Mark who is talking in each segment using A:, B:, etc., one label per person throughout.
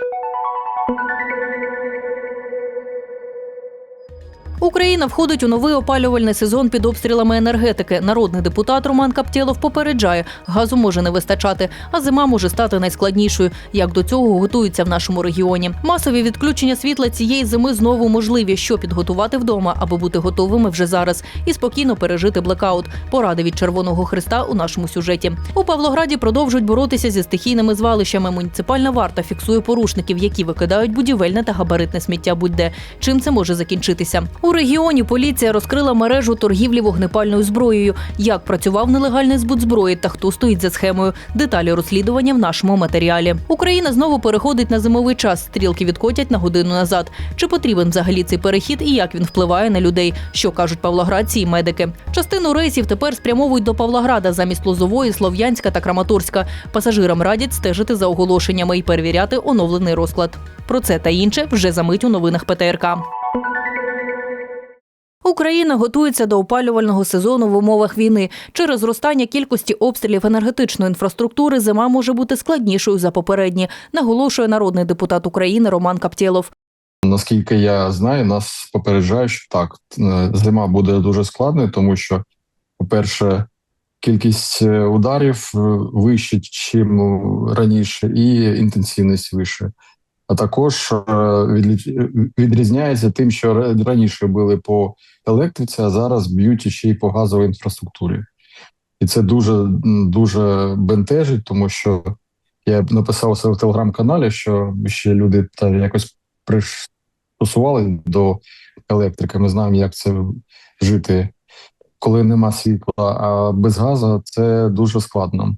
A: Thank you. Україна входить у новий опалювальний сезон під обстрілами енергетики. Народний депутат Роман Каптєлов попереджає, газу може не вистачати, а зима може стати найскладнішою. Як до цього готуються в нашому регіоні? Масові відключення світла цієї зими знову можливі. Що підготувати вдома, аби бути готовими вже зараз і спокійно пережити блекаут. Поради від Червоного Христа у нашому сюжеті. У Павлограді продовжують боротися зі стихійними звалищами. Муніципальна варта фіксує порушників, які викидають будівельне та габаритне сміття будь-де. Чим це може закінчитися? У регіоні поліція розкрила мережу торгівлі вогнепальною зброєю. Як працював нелегальний збут зброї та хто стоїть за схемою? Деталі розслідування в нашому матеріалі. Україна знову переходить на зимовий час. Стрілки відкотять на годину назад. Чи потрібен взагалі цей перехід і як він впливає на людей? Що кажуть павлоградці і медики? Частину рейсів тепер спрямовують до Павлограда замість Лозової, Слов'янська та Краматорська. Пасажирам радять стежити за оголошеннями і перевіряти оновлений розклад. Про це та інше вже за мить у новинах ПТРК. Україна готується до опалювального сезону в умовах війни. Через зростання кількості обстрілів енергетичної інфраструктури зима може бути складнішою за попередні, наголошує народний депутат України Роман Каптєлов.
B: Наскільки я знаю, нас попереджають, що так, е, зима буде дуже складною, тому що, по-перше, кількість е, ударів е, вища, ніж раніше, і інтенсивність вища. А також е, відрізняється тим, що раніше били по електриці, а зараз б'ють ще й по газовій інфраструктурі. І це дуже дуже бентежить, тому що я б написав себе в телеграм-каналі, що ще люди та якось пристосували до електрики. Ми знаємо, як це жити, коли нема світла, а без газу це дуже складно.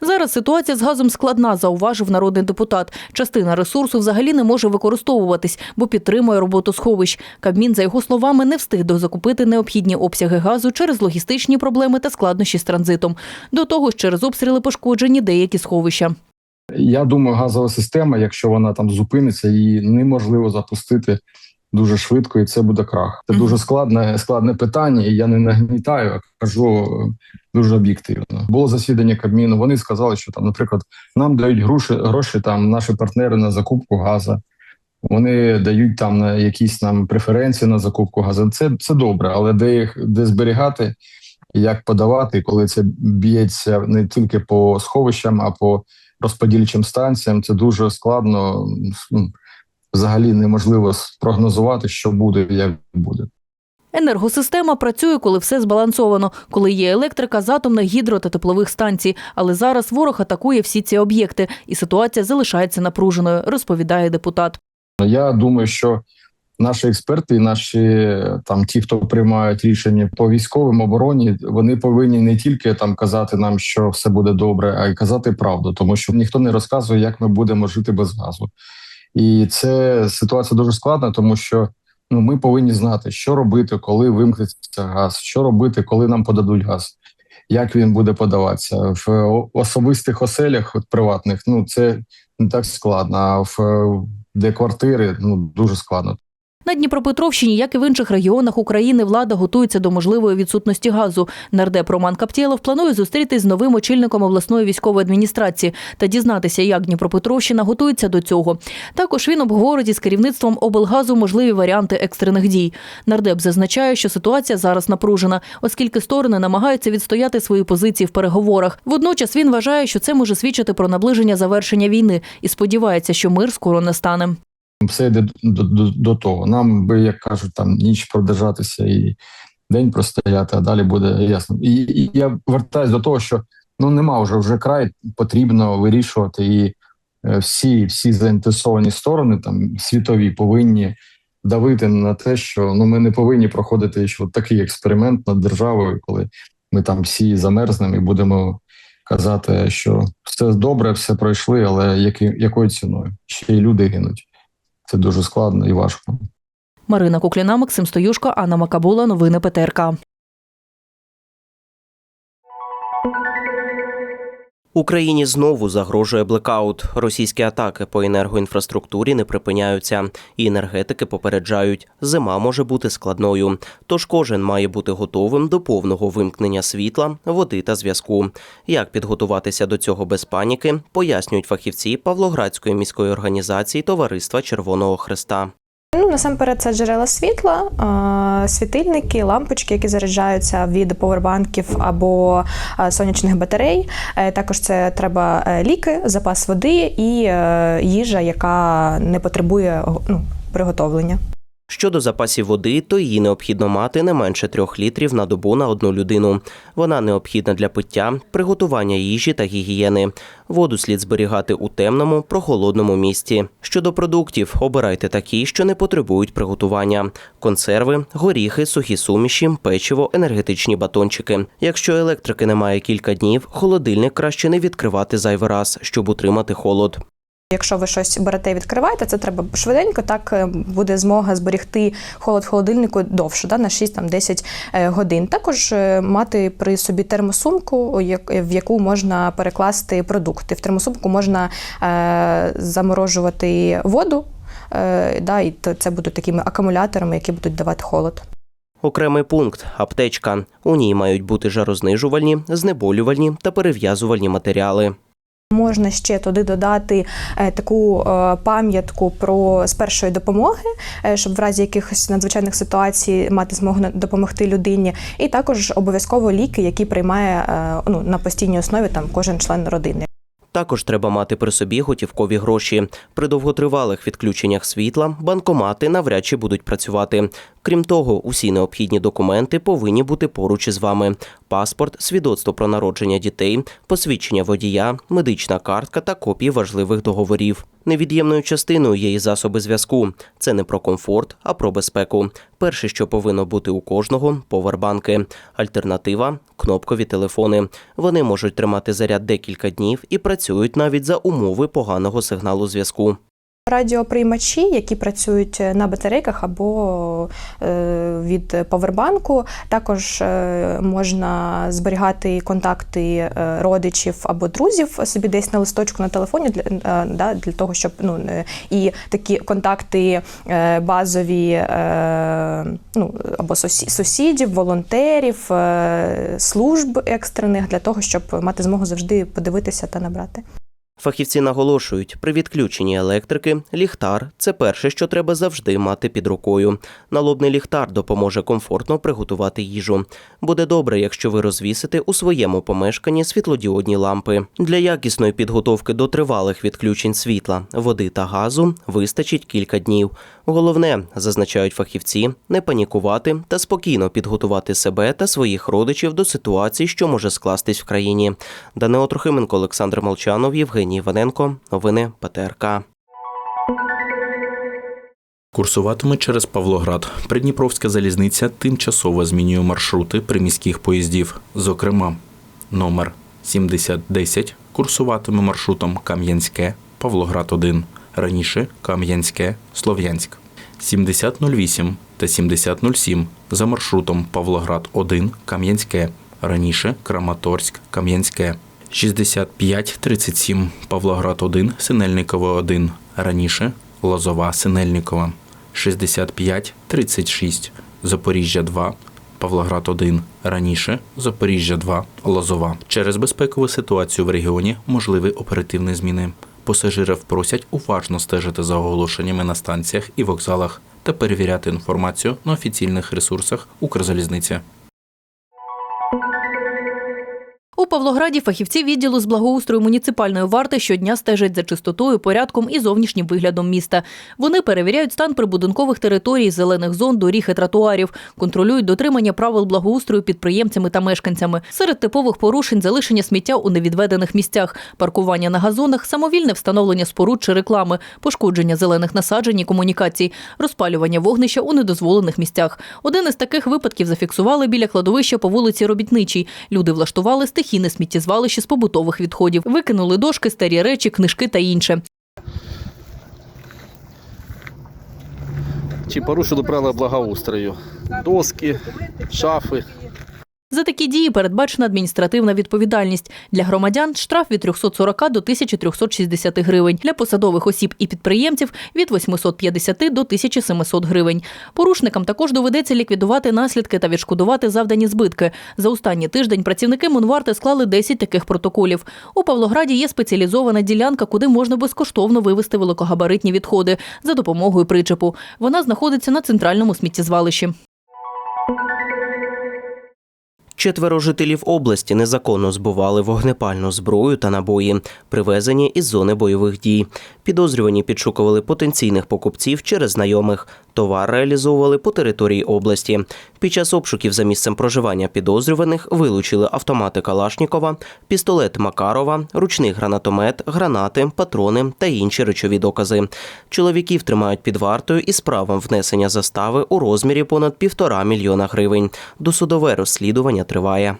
A: Зараз ситуація з газом складна, зауважив народний депутат. Частина ресурсу взагалі не може використовуватись, бо підтримує роботу сховищ. Кабмін, за його словами, не встиг дозакупити необхідні обсяги газу через логістичні проблеми та складнощі з транзитом. До того ж, через обстріли пошкоджені деякі сховища.
B: Я думаю, газова система, якщо вона там зупиниться, її неможливо запустити дуже швидко, і це буде крах. Це дуже складне, складне питання, і я не нагнітаю, а кажу е, дуже об'єктивно. Було засідання Кабміну. Вони сказали, що там, наприклад, нам дають гроші, гроші там наші партнери на закупку газу. Вони дають там на якісь нам преференції на закупку газу. Це, це добре, але де їх де зберігати, як подавати, коли це б'ється не тільки по сховищам, а по розподільчим станціям, це дуже складно. Взагалі неможливо спрогнозувати, що буде, як буде.
A: Енергосистема працює, коли все збалансовано, коли є електрика з атомних гідро та теплових станцій. Але зараз ворог атакує всі ці об'єкти, і ситуація залишається напруженою, розповідає депутат.
B: Я думаю, що наші експерти, і наші там ті, хто приймають рішення по військовим обороні, вони повинні не тільки там казати нам, що все буде добре, а й казати правду, тому що ніхто не розказує, як ми будемо жити без газу. І це ситуація дуже складна, тому що ну ми повинні знати, що робити, коли вимкнеться газ, що робити, коли нам подадуть газ, як він буде подаватися в особистих оселях от, приватних. Ну це не так складно. А в де квартири ну дуже складно.
A: На Дніпропетровщині, як і в інших регіонах України, влада готується до можливої відсутності газу. Нардеп Роман Каптєлов планує зустрітись з новим очільником обласної військової адміністрації та дізнатися, як Дніпропетровщина готується до цього. Також він обговорить із керівництвом облгазу можливі варіанти екстрених дій. Нардеп зазначає, що ситуація зараз напружена, оскільки сторони намагаються відстояти свої позиції в переговорах. Водночас він вважає, що це може свідчити про наближення завершення війни і сподівається, що мир скоро настане.
B: Все йде до, до, до того. Нам би, як кажуть, там ніч продержатися і день простояти, а далі буде ясно. І, і я вертаюсь до того, що ну нема вже вже край, потрібно вирішувати, і е, всі, всі заінтересовані сторони, там світові, повинні давити на те, що ну ми не повинні проходити ще такий експеримент над державою, коли ми там всі замерзнемо і будемо казати, що все добре, все пройшли, але які, якою ціною? Ще й люди гинуть. Це дуже складно і важко.
A: Марина Кукліна, Максим Стоюшко, Анна Макабула. Новини ПТРК.
C: Україні знову загрожує блекаут. Російські атаки по енергоінфраструктурі не припиняються, і енергетики попереджають, зима може бути складною. Тож кожен має бути готовим до повного вимкнення світла, води та зв'язку. Як підготуватися до цього без паніки, пояснюють фахівці Павлоградської міської організації Товариства Червоного Христа.
D: Ну, насамперед, це джерела світла, світильники, лампочки, які заряджаються від повербанків або сонячних батарей. Е, Також це треба е, ліки, запас води і е, їжа, яка не потребує ну, приготовлення.
C: Щодо запасів води, то її необхідно мати не менше трьох літрів на добу на одну людину. Вона необхідна для пиття, приготування їжі та гігієни. Воду слід зберігати у темному, прохолодному місці. Щодо продуктів, обирайте такі, що не потребують приготування: консерви, горіхи, сухі суміші, печиво, енергетичні батончики. Якщо електрики немає кілька днів, холодильник краще не відкривати зайвий раз, щоб утримати холод.
D: Якщо ви щось берете і відкриваєте, це треба швиденько, так е, буде змога зберігти холод в холодильнику довше, да, на 6-10 годин. Також е, мати при собі термосумку, в яку можна перекласти продукти. В термосумку можна е, заморожувати воду, е, да, і це будуть такими акумуляторами, які будуть давати холод.
C: Окремий пункт аптечка. У ній мають бути жарознижувальні, знеболювальні та перев'язувальні матеріали.
D: Можна ще туди додати е, таку е, пам'ятку про з першої допомоги, е, щоб в разі якихось надзвичайних ситуацій мати змогу допомогти людині, і також обов'язково ліки, які приймає ну, на постійній основі там кожен член родини.
C: Також треба мати при собі готівкові гроші. При довготривалих відключеннях світла банкомати навряд чи будуть працювати. Крім того, усі необхідні документи повинні бути поруч із вами: паспорт, свідоцтво про народження дітей, посвідчення водія, медична картка та копії важливих договорів. Невід'ємною частиною є і засоби зв'язку. Це не про комфорт, а про безпеку. Перше, що повинно бути у кожного повербанки. Альтернатива кнопкові телефони. Вони можуть тримати заряд декілька днів і працюють навіть за умови поганого сигналу зв'язку.
D: Радіоприймачі, які працюють на батарейках або е, від повербанку, також е, можна зберігати контакти е, родичів або друзів собі десь на листочку на телефоні для, е, да, для того, щоб ну е, і такі контакти е, базові е, ну або сусі- сусідів, волонтерів, е, служб екстрених для того, щоб мати змогу завжди подивитися та набрати.
C: Фахівці наголошують, при відключенні електрики ліхтар це перше, що треба завжди мати під рукою. Налобний ліхтар допоможе комфортно приготувати їжу. Буде добре, якщо ви розвісите у своєму помешканні світлодіодні лампи. Для якісної підготовки до тривалих відключень світла, води та газу вистачить кілька днів. Головне, зазначають фахівці, не панікувати та спокійно підготувати себе та своїх родичів до ситуації, що може скластись в країні. Данило Трохименко, Олександр Молчанов, Євгеній Іваненко. Новини ПТРК.
E: Курсуватиме через Павлоград. Придніпровська залізниця тимчасово змінює маршрути приміських поїздів. Зокрема, номер 7010 курсуватиме маршрутом Кам'янське, Павлоград 1. Раніше Кам'янське, Слов'янськ. 7008 та 7007 за маршрутом Павлоград 1, Кам'янське. Раніше Краматорськ, Кам'янське. 6537 Павлоград 1, Синельникове 1. Раніше Лозова Синельникова. 6536 Запоріжжя 2. Павлоград 1. Раніше Запоріжжя 2. Лозова. Через безпекову ситуацію в регіоні можливі оперативні зміни. Пасажирів просять уважно стежити за оголошеннями на станціях і вокзалах та перевіряти інформацію на офіційних ресурсах Укрзалізниці.
A: У Павлограді фахівці відділу з благоустрою муніципальної варти щодня стежать за чистотою, порядком і зовнішнім виглядом міста. Вони перевіряють стан прибудинкових територій, зелених зон, доріг і тротуарів, контролюють дотримання правил благоустрою підприємцями та мешканцями. Серед типових порушень залишення сміття у невідведених місцях, паркування на газонах, самовільне встановлення споруд чи реклами, пошкодження зелених насаджень і комунікацій, розпалювання вогнища у недозволених місцях. Один із таких випадків зафіксували біля кладовища по вулиці Робітничій. Люди влаштували стихійне сміттєзвалище з побутових відходів, викинули дошки, старі речі, книжки та інше.
F: Чи порушили правила благоустрою? Доски, шафи.
A: За такі дії передбачена адміністративна відповідальність для громадян штраф від 340 до 1360 гривень, для посадових осіб і підприємців від 850 до 1700 гривень. Порушникам також доведеться ліквідувати наслідки та відшкодувати завдані збитки. За останній тиждень працівники Монварти склали 10 таких протоколів. У Павлограді є спеціалізована ділянка, куди можна безкоштовно вивезти великогабаритні відходи за допомогою причепу. Вона знаходиться на центральному сміттєзвалищі.
C: Четверо жителів області незаконно збували вогнепальну зброю та набої, привезені із зони бойових дій. Підозрювані підшукували потенційних покупців через знайомих. Товар реалізовували по території області. Під час обшуків за місцем проживання підозрюваних вилучили автомати Калашнікова, пістолет Макарова, ручний гранатомет, гранати, патрони та інші речові докази. Чоловіків тримають під вартою із правом внесення застави у розмірі понад півтора мільйона гривень. Досудове розслідування триває.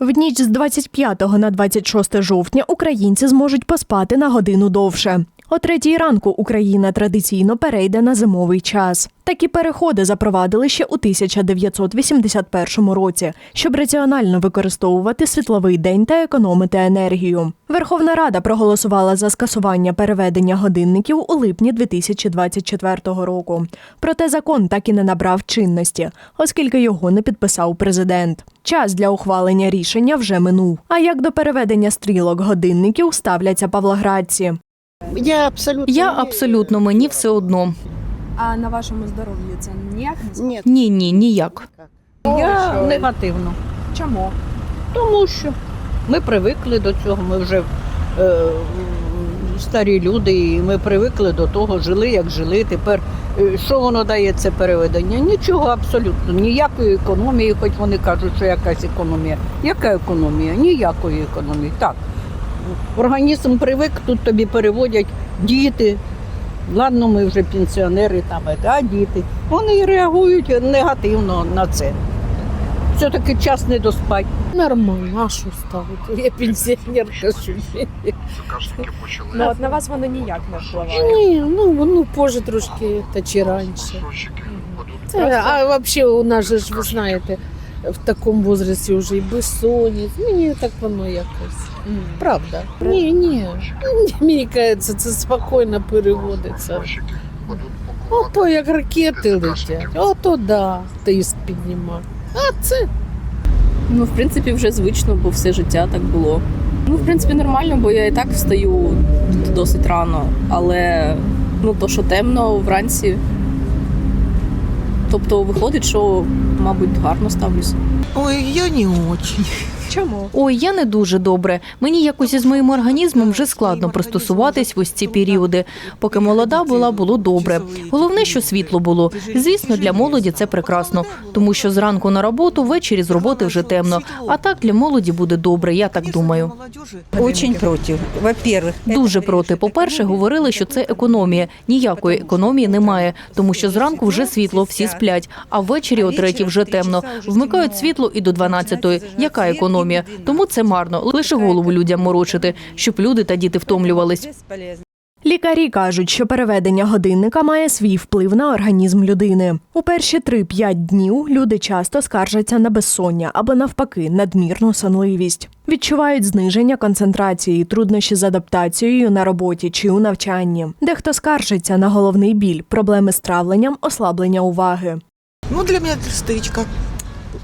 F: В ніч з 25 на 26 жовтня українці зможуть поспати на годину довше. О третій ранку Україна традиційно перейде на зимовий час. Такі переходи запровадили ще у 1981 році, щоб раціонально використовувати світловий день та економити енергію. Верховна Рада проголосувала за скасування переведення годинників у липні 2024 року. Проте закон так і не набрав чинності, оскільки його не підписав президент. Час для ухвалення рішення вже минув. А як до переведення стрілок годинників ставляться павлоградці?
G: Я абсолютно
A: Я абсолютно мені все одно.
H: А на вашому здоров'ю це ніяк не
G: Ні.
A: Ні, ні, ніяк.
I: Я негативно,
H: Чому?
I: тому що ми привикли до цього. Ми вже е, старі люди, і ми привикли до того, жили як жили. Тепер е, що воно дає це переведення? Нічого абсолютно, ніякої економії, хоч вони кажуть, що якась економія. Яка економія? Ніякої економії. Так. Організм привик, тут тобі переводять діти. Ладно, ми вже пенсіонери там, а діти. Вони реагують негативно на це. Все-таки час не доспать.
J: Нормально, а що ставити? Я пенсіонерка собі.
H: Ну, от на вас воно ніяк не впливає.
J: Ні, ну, ну позже трошки та чи раніше. Це, а взагалі у нас же ж, ви знаєте, в такому возрасті вже і безсонність. Мені так воно якось. Правда. Ні, ні. Ні, Мені кажеться, це спокійно переводиться. Ото як ракети летять, ото да, тиск піднімає. А це
K: Ну, в принципі, вже звично, бо все життя так було. Ну, в принципі, нормально, бо я і так встаю досить рано, але ну, то, що темно вранці. Тобто виходить, що, мабуть, гарно ставлюся.
G: Ой, я не очень.
H: Чому?
A: Ой, я не дуже добре. Мені якось із моїм організмом вже складно пристосуватись в ось ці періоди. Поки молода була, було добре. Головне, що світло було. Звісно, для молоді це прекрасно, тому що зранку на роботу, ввечері з роботи вже темно. А так для молоді буде добре, я так думаю.
G: Очень против. Во-первых,
A: Дуже проти. По-перше, говорили, що це економія. Ніякої економії немає, тому що зранку вже світло, всі сплять, а ввечері о третій вже темно. Вмикають світло і до 12-ї. Яка економія? Тому це марно. Лише голову людям морочити, щоб люди та діти втомлювались.
F: Лікарі кажуть, що переведення годинника має свій вплив на організм людини. У перші 3-5 днів люди часто скаржаться на безсоння або навпаки надмірну сонливість. Відчувають зниження концентрації, труднощі з адаптацією на роботі чи у навчанні. Дехто скаржиться на головний біль, проблеми з травленням, ослаблення уваги.
G: Ну, для меня это стычка.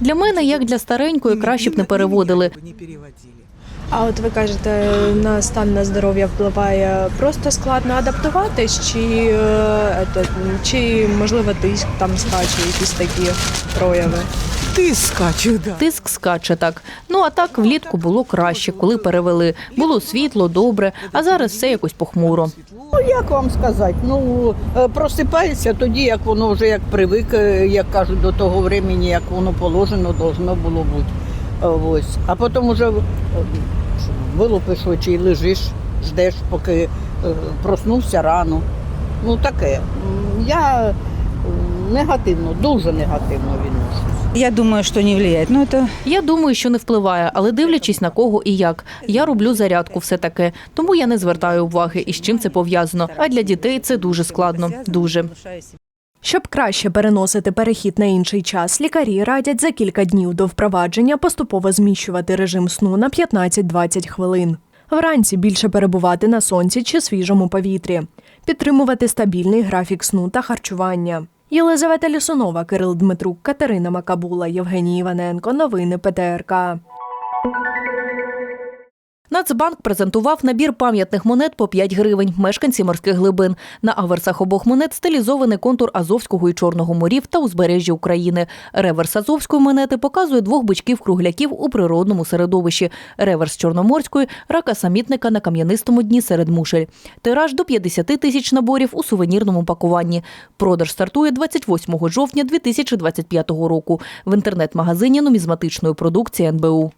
A: Для мене, як для старенької, краще б не переводили.
H: А от ви кажете, на стан на здоров'я впливає просто складно адаптуватись, чи, е, чи можливо тиск там скаче, якісь такі прояви?
G: Ты скачешь, да.
A: Тиск скаче так. Ну а так влітку було краще, коли перевели. Було світло, добре, а зараз все якось похмуро.
I: Ну, як вам сказати? Ну, е, просипається тоді, як воно вже як привик, е, як кажуть, до того времени, як воно положено, должно було бути. Е, Ось. А потім вже вилупиш очі і лежиш, ждеш, поки проснувся рано. Ну таке. Я негативно, дуже негативно відношусь.
G: Я думаю, что не влияет. Но это
A: Я думаю, що не впливає, але дивлячись на кого і як. Я роблю зарядку, все таке. Тому я не звертаю уваги, і з чим це пов'язано. А для дітей це дуже складно. Дуже.
F: Щоб краще переносити перехід на інший час, лікарі радять за кілька днів до впровадження поступово зміщувати режим сну на 15-20 хвилин. Вранці більше перебувати на сонці чи свіжому повітрі, підтримувати стабільний графік сну та харчування. Єлизавета Лісунова, Кирил Дмитрук, Катерина Макабула, Євгеній Іваненко. Новини ПТРК.
A: Нацбанк презентував набір пам'ятних монет по 5 гривень. Мешканці морських глибин. На аверсах обох монет стилізований контур Азовського і Чорного морів та узбережжя України. Реверс Азовської монети показує двох бичків-кругляків у природному середовищі. Реверс Чорноморської рака самітника на кам'янистому дні серед мушель. Тираж до 50 тисяч наборів у сувенірному пакуванні. Продаж стартує 28 жовтня 2025 року в інтернет-магазині нумізматичної продукції НБУ.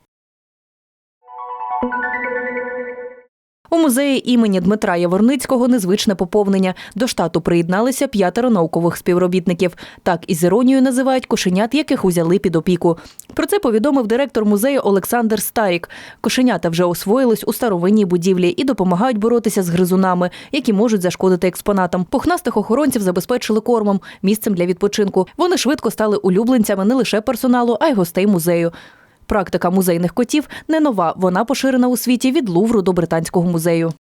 A: У музеї імені Дмитра Яворницького незвичне поповнення. До штату приєдналися п'ятеро наукових співробітників. Так із іронією називають кошенят, яких узяли під опіку. Про це повідомив директор музею Олександр Старік. Кошенята вже освоїлись у старовинній будівлі і допомагають боротися з гризунами, які можуть зашкодити експонатам. Пухнастих охоронців забезпечили кормом, місцем для відпочинку. Вони швидко стали улюбленцями не лише персоналу, а й гостей музею. Практика музейних котів не нова. Вона поширена у світі від Лувру до Британського музею.